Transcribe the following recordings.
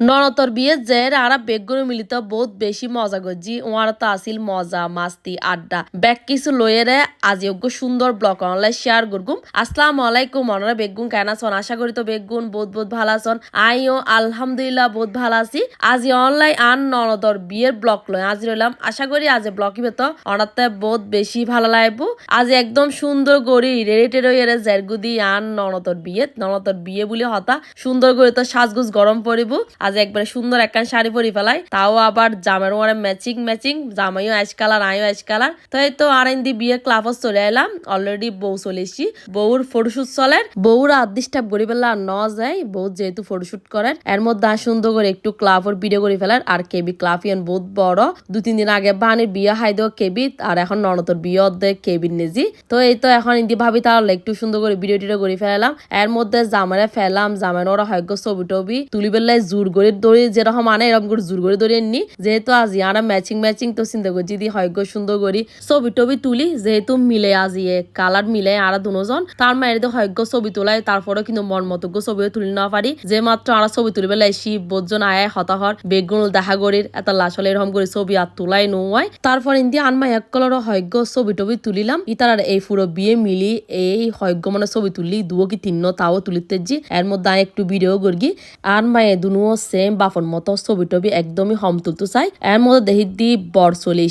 ননতর বিয়ে যে আরা বেগুন মিলিত বহুত বেশি মজা করছি। ওয়ার তো আসিল মজা, মাস্তি, আড্ডা। ব্যাগ কিছু লইয়েরে আজ যোগ্য সুন্দর ব্লগ অনলাইন শেয়ার করগুম। আসসালামু আলাইকুম মনরা বেগুন কেন আছেন? আশা করি তো বেগুন বহুত বহুত ভালো আছেন। আইও আলহামদুলিল্লাহ বহুত ভালো আছি। আজি অনলাইন আন ননদর বিয়ের ব্লগ লয় আজ রইলাম আশা করি আজ ব্লগ ইবে তো অনাতে বহুত বেশি ভালো লাগবো। আজ একদম সুন্দর করি রেডি টেডি এরে জেরগুদি আন ননদর বিয়ে। ননদর বিয়ে বলে হতা সুন্দর করে তো সাজগুজ গরম পড়িব আজ একবারে সুন্দর একখান শাড়ি পরি ফেলাই। তাও আবার জামের ওয়ারে ম্যাচিং ম্যাচিং জামাইও অ্যাশ কালার আইও অ্যাশ কালার তো এই তো আর দি বিয়ে ক্লাবত চলে এলাম। অলরেডি বউ চলে এসছি। বউর ফটোশুট চলে। বউর আদিষ্টাপ করি ফেলা আর ন যায়। বউ যেহেতু ফটোশুট করেন এর মধ্যে আর সুন্দর করে একটু ক্লাবর ভিডিও করে ফেলার। আর কেবি ক্লাফিয়ান বহুত বড়। দু তিন দিন আগে বানির বিয়ে হাই দেওয়া কেবিত আর এখন ননতর বিয়ে অর্ধেক কেবিন নেজি। তো এই তো এখন ইন্দি ভাবি তাহলে একটু সুন্দর করে ভিডিও টিডিও করে ফেলাম এর মধ্যে জামারে ফেলাম। জামার ওরা হয়তো ছবি টবি তুলি বেলায় জোর করে দড়ি যেরকম আনে, এরকম করে জোর করে দড়ি নি। যেহেতু আজ ইয়ারা ম্যাচিং ম্যাচিং তো চিন্তা করছি দি হয়তো সুন্দর করি। ছবি টবি তুলি, যেহেতু মিলে আজিয়ে কালার মিলে আর দুজন, তার মায়ের তো হয়তো ছবি তোলাই তারপরে কিন্তু মন মতো ছবিও তুলি না পারি। যে মাত্র আর ছবি তুলি বেলায় শিব বোজন আয়, হতাহর, বেগুন দেখা গরির এত লাশলে এরকম করে ছবি আর তোলাই নয় তারপর ইন্দি আনমা এক কলর হয়গ্য ছবি টবি তুলিলাম। ইতার আর এই পুরো বিয়ে মিলি, এই হয়গ্য মানে ছবি তুলি দুও কি তিন্ন তাও তুলিতে জি। এর মধ্যে একটু ভিডিও করি আর মায়ে দুনুও সেম বাফন মতো ছবি টবি একদমই হম তুলতে চাই। এর মধ্যে দেখি দি বর চলে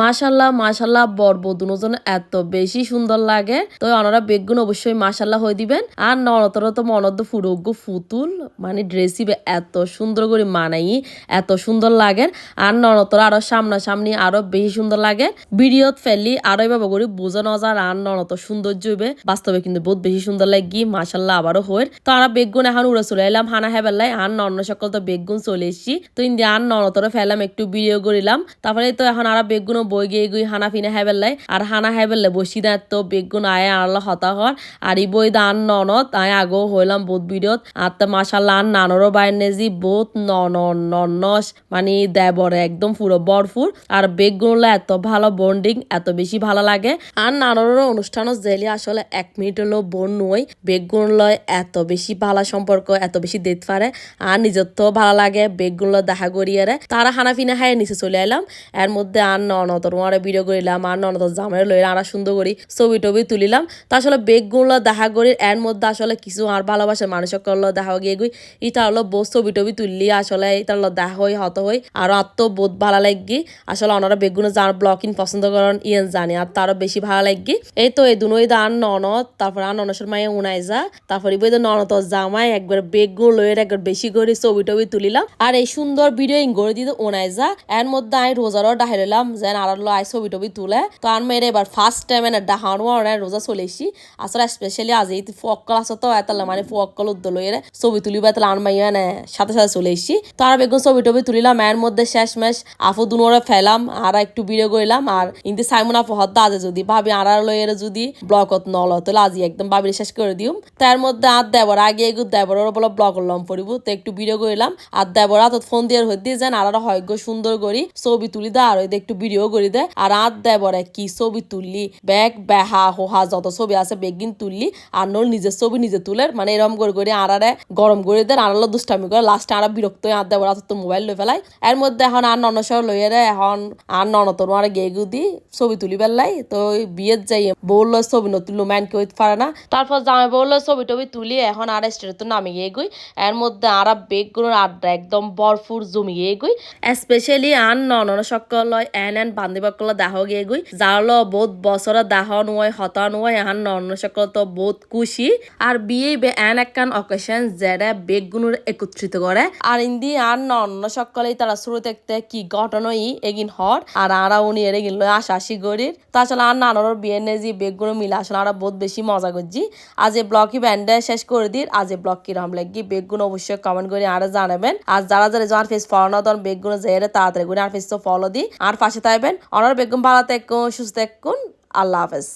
মাশাল্লাহ মাশাল্লাহ বরবো দুজন এত বেশি সুন্দর লাগে। তো ওনারা বেগুন অবশ্যই মাশাল্লাহ হয়ে দিবেন। আর নরতর তো মনদ ফুরোগ্য ফুতুল মানে ড্রেসই এত সুন্দর করে মানাই, এত সুন্দর লাগে। আর নরতর আরও সামনাসামনি আরও বেশি সুন্দর লাগে। ভিডিওত ফেললি আরও এভাবে করে বোঝানো যায় আর নরত সৌন্দর্য হইবে বাস্তবে কিন্তু বহুত বেশি সুন্দর লাগি মাশাল্লাহ আবারও হয়ে। তো আমরা বেগুন এখন উড়ে চলে এলাম, হানা হেবেলাই আর নন্ন সকল তো বেগুন চলে এসছি। তো ইন্দি আর নরতর ফেলাম, একটু ভিডিও করিলাম। তারপরে তো এখন আর বেগুন বই গিয়ে গুই হানা ফিনা হেবেলাই আর হানা হেবেলে বসি দা তো বেগুন আয় আনলো হতা হর। আর ই বই দান ননত আয় আগো হইলাম বহুত ভিডিওত আর তো মাসাল্লাহ আর নানরও বাইনে জি বহুত নন ননস মানে দেবরে একদম পুরো বরফুর। আর বেগুন এত ভালো বন্ডিং এত বেশি ভালো লাগে। আর নানরও অনুষ্ঠানও জেলি আসলে এক মিনিট হলো বোন নই। বেগুন লয় এত বেশি ভালো সম্পর্ক, এত বেশি দেখতে পারে। আর নিজের তো ভালো লাগে, বেগুন দেখা করিয়ে তারা হানা ফিনা খাই নিচে চলে এলাম এর মধ্যে আর ননদর মারে ভিডিও করিলাম, আর ননদর জামাই লই আর সুন্দর করি, ছবি টবি তুলিলাম। তো আসলে বেগগুলো দেখা করি এর মধ্যে আসলে কিছু আর ভালোবাসে মানুষ করল দেখা গিয়ে গুই। ইটা হলো বউ ছবি টবি তুললি, আসলে ইটার দেখা হই, হত হই, আর আত্ম বোধ ভালো লাগি। আসলে ওনারা বেগুনে যার ব্লকিং পছন্দ করেন, ইয়েন জানি, আর তারও বেশি ভালো লাগি। এই তো এই দুনোই দান ননদ, তারপর আর ননসের মায়ে উনাই যা তারপর ইবই তো ননদ জামাই, একবার বেগুন লইয়ের একবার বেশি করে ছবি টবি তুলিলাম। আর এই সুন্দর ভিডিও ইং করে দিতে উনাই যা এর মধ্যে আমি রোজারও ডাহাইলাম যেন লো আই ছবি টবি তুলে, তো আর মেয়ের এবার ফার্স্ট টাইম এনে ডাহানো আর রোজা চলে এসি আসলে স্পেশালি আজ এই ফক্কল আছে তো এত মানে ফক্কল উদ্দল এর ছবি তুলিবা এত আর মাইয়া এনে সাথে সাথে চলে এসি তো আর বেগুন ছবি টবি তুলিলাম, এর মধ্যে শেষ মেশ আফু দুনোরে ফেলাম, আর একটু ভিডিও করলাম, আর ইন্দি সাইমন আপু হত আজে যদি, ভাবি আর আর লইয়ের যদি ব্লকত নল, তাহলে আজি একদম ভাবি শেষ করে দিম তার মধ্যে আর দেবর, আগে এগু দেবর বলে ব্লক করলাম পড়িব, তো একটু ভিডিও করলাম, আর দেবর হাতত ফোন দিয়ে হয়ে দিয়ে যান আর হয়গ্য সুন্দর করি, ছবি তুলি দা, আর একটু ভিডিও করি দে। আর রাত দেবরে কি ছবি তুললি? ব্যাগ বেহা, হোহা, যত ছবি আছে বেগিন তুললি। আর নোর নিজের ছবি নিজে তুলে মানে এরম করে করে আড়ারে গরম করে দেন আর দুষ্টামি করে লাস্টে আর বিরক্ত আর দেবর তো মোবাইল লই ফেলাই। এর মধ্যে এখন আর ননসর লইয়ে রে এখন আর ননতর আর গে গুদি ছবি তুলি পেলাই তো বিয়ের যাই বলল ছবি নতুন ম্যান কেউ পারে না। তারপর জামাই বলল ছবি টবি তুলি, এখন আর স্টেট তো নামে গিয়ে গুই। এর মধ্যে আর বেগ বেগগুলোর আড্ডা একদম বরফুর জমিয়ে গুই। স্পেশালি আর ননন সকল এন এন বান্দিবাকল দেহ গিয়ে গুই। যারলো বহুত বছর দেহ নয় হতা নয় এহান নন সকল তো বহুত খুশি আর বিয়ে বে এন একখান অকেশন যেটা বেগগুলোর একত্রিত করে আর ইন্দি আর নন সকলেই তারা শুরু দেখতে কি ঘটনাই এগিন হর আর আরা উনি এর এগিন লয় আশাশি গরির তাছাড়া আর নানর বিয়ে নেজি বেগগুলো মিলে আসলে আরা বহুত বেশি মজা করছি আজ এই ব্লগই ব্যান্ডে শেষ করে দিন আজ এই ব্লগ কিরম লাগি। বেগগুলো অবশ্যই কমেন্ট করে আর জানাবেন। আর যারা যারা যার ফেস ফলো না তখন বেগগুলো যেয়ে তাড়াতাড়ি করে আর ফেস তো ফলো দি। আর পাশে থাকবেন। অনার বেগম ভালো থাকুন সুস্থ থাকুন। আল্লাহ হাফেজ।